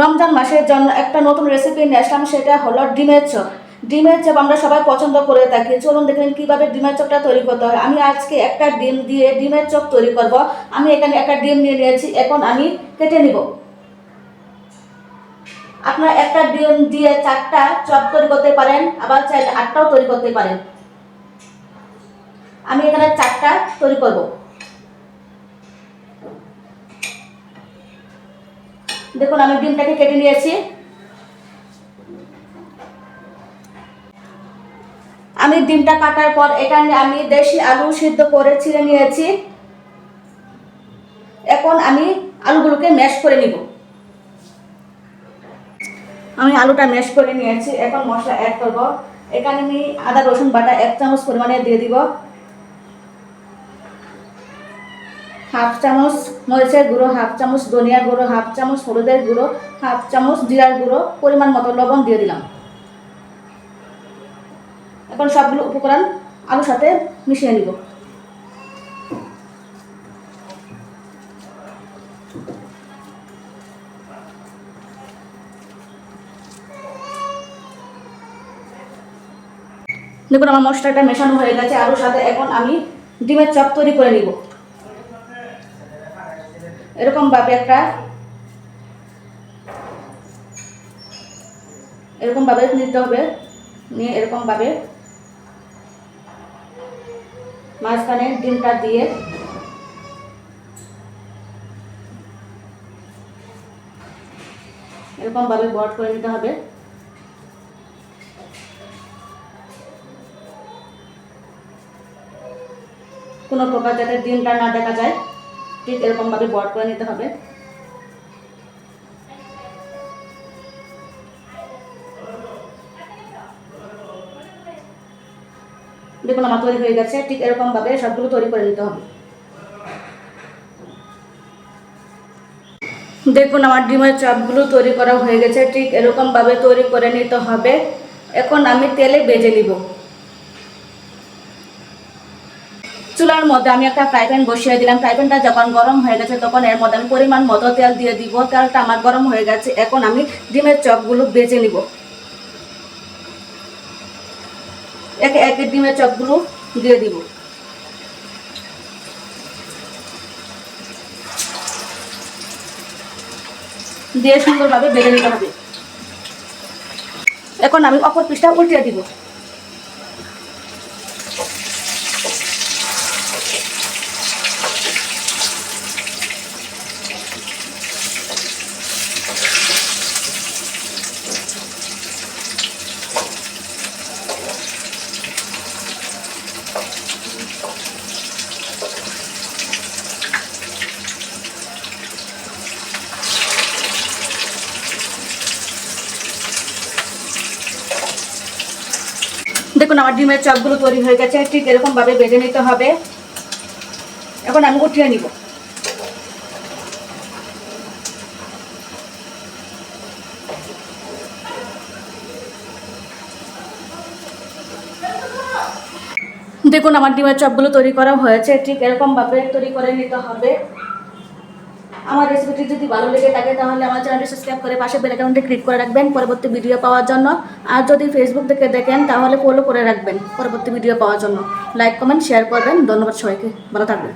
রমজান মাসের জন্য একটা নতুন রেসিপি নিয়ে আসলাম, সেটা হলো ডিমের চপ। ডিমের চপ আমরা সবাই পছন্দ করে থাকি। চলুন দেখেন কীভাবে ডিমের চপটা তৈরি করতে হয়। আমি আজকে একটা ডিম দিয়ে ডিমের চপ তৈরি করব। আমি এখানে একটা ডিম নিয়ে নিয়েছি, এখন আমি কেটে নিব। আপনারা একটা ডিম দিয়ে চারটা চপ তৈরি করতে পারেন, আবার চাইলে আটটাও তৈরি করতে পারেন। আমি এখানে চারটা তৈরি করব। দেখুন, আমি ডিমটাকে কেটে নিয়েছি। আমি ডিমটা কাটার পর এখানে আমি দেশি আলু সিদ্ধ করে ছিঁড়ে নিয়েছি। এখন আমি আলুগুলোকে ম্যাশ করে নিব। আমি আলুটা ম্যাশ করে নিয়েছি। এখন মশলা অ্যাড করব। এখানে আমি আদা রসুন বাটা এক চামচ পরিমাণে দিয়ে দিব। হাফ চামচ মরিচের গুঁড়ো, হাফ চামচ ধনিয়ার গুঁড়ো, হাফ চামচ হলুদের গুঁড়ো, হাফ চামচ জিরার গুঁড়ো, পরিমাণ মতো লবণ দিয়ে দিলাম। এখন সবগুলো উপকরণ আলুর সাথে মিশিয়ে নিব। দেখুন, আমার মশলাটা মেশানো হয়ে গেছে। আলুর সাথে এখন আমি ডিমের চপ তৈরি করে নিব। এরকম ভাবে একটা, এরকম ভাবে নিতে হবে, নিয়ে এরকম ভাবে মাঝখানে ডিমটা দিয়ে এরকম ভাবে বট করে নিতে হবে। কোনো প্রকার যাতে ডিমটা না দেখা যায়। ঠিক এরকম ভাবে বট করে নিতে হবে। দেখুন, আমার তৈরি হয়ে গেছে। ঠিক এরকম ভাবে সবগুলো তৈরি করে নিতে হবে। দেখুন, আমার ডিমের চপগুলো তৈরি করা হয়ে গেছে। ঠিক এরকম ভাবে তৈরি করে নিতে হবে। এখন আমি তেলে বেজে নিব। চুলার মধ্যে আমি একটা ফ্রাই প্যান বসিয়ে দিলাম। ফ্রাই প্যানটা যখন গরম হয়ে গেছে, তখন এর মধ্যে আমি পরিমাণ মতো তেল দিয়ে দিব। তেলটা আমার গরম হয়ে গেছে। এখন আমি ডিমের চপগুলো বেজে নিব। একে একে ডিমের চপগুলো দিয়ে দিব। দিয়ে সুন্দরভাবে বেজে নিতে হবে। এখন আমি অপর পিসটা উল্টিয়ে দিব। দেখুন, আমার ডিমের চপগুলো তৈরি হয়ে গেছে, ঠিক এরকম ভাবে বেজে নিতে হবে। এখন আমি উঠিয়ে নিব। দেখুন, আমার ডিমের চপগুলো তৈরি করা হয়েছে, ঠিক এরকমভাবে তৈরি করে নিতে হবে। আমার রেসিপিটি যদি ভালো লেগে থাকে তাহলে আমার চ্যানেলটি সাবস্ক্রাইব করে পাশে বেল আইকনটি ক্লিক করে রাখবেন পরবর্তী ভিডিও পাওয়ার জন্য। আর যদি ফেসবুক থেকে দেখেন তাহলে ফলো করে রাখবেন পরবর্তী ভিডিও পাওয়ার জন্য। লাইক কমেন্ট শেয়ার করবেন। ধন্যবাদ সবাইকে। ভালো থাকবেন।